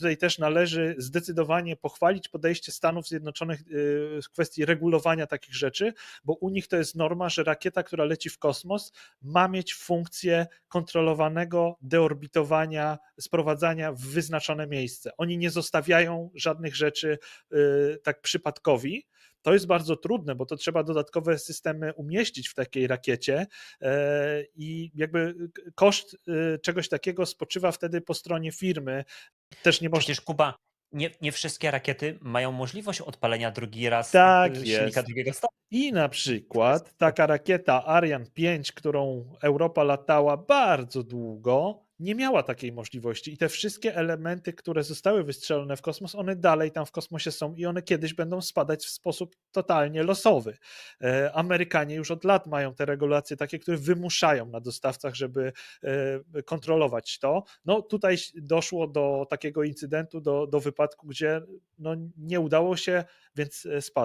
Tutaj też należy zdecydowanie pochwalić podejście Stanów Zjednoczonych y, w kwestii regulowania takich rzeczy, bo u nich to jest norma, że rakieta, która leci w kosmos, ma mieć funkcję kontrolowanego deorbitowania, sprowadzania w wyznaczone miejsce. Oni nie zostawiają żadnych rzeczy y, tak przypadkowi. To jest bardzo trudne, bo to trzeba dodatkowe systemy umieścić w takiej rakiecie e, i jakby koszt y, czegoś takiego spoczywa wtedy po stronie firmy. Też nie można. Przecież Kuba, nie, nie wszystkie rakiety mają możliwość odpalenia drugi raz Tak y, silnika jest. drugiego stopnia. I na przykład taka rakieta Ariane 5, którą Europa latała bardzo długo, nie miała takiej możliwości. I te wszystkie elementy, które zostały wystrzelone w kosmos, one dalej tam w kosmosie są i one kiedyś będą spadać w sposób totalnie losowy. E, Amerykanie już od lat mają te regulacje takie, które wymuszają na dostawcach, żeby e, kontrolować to. No tutaj doszło do takiego incydentu, do, do wypadku, gdzie no, nie udało się, więc e, spadł.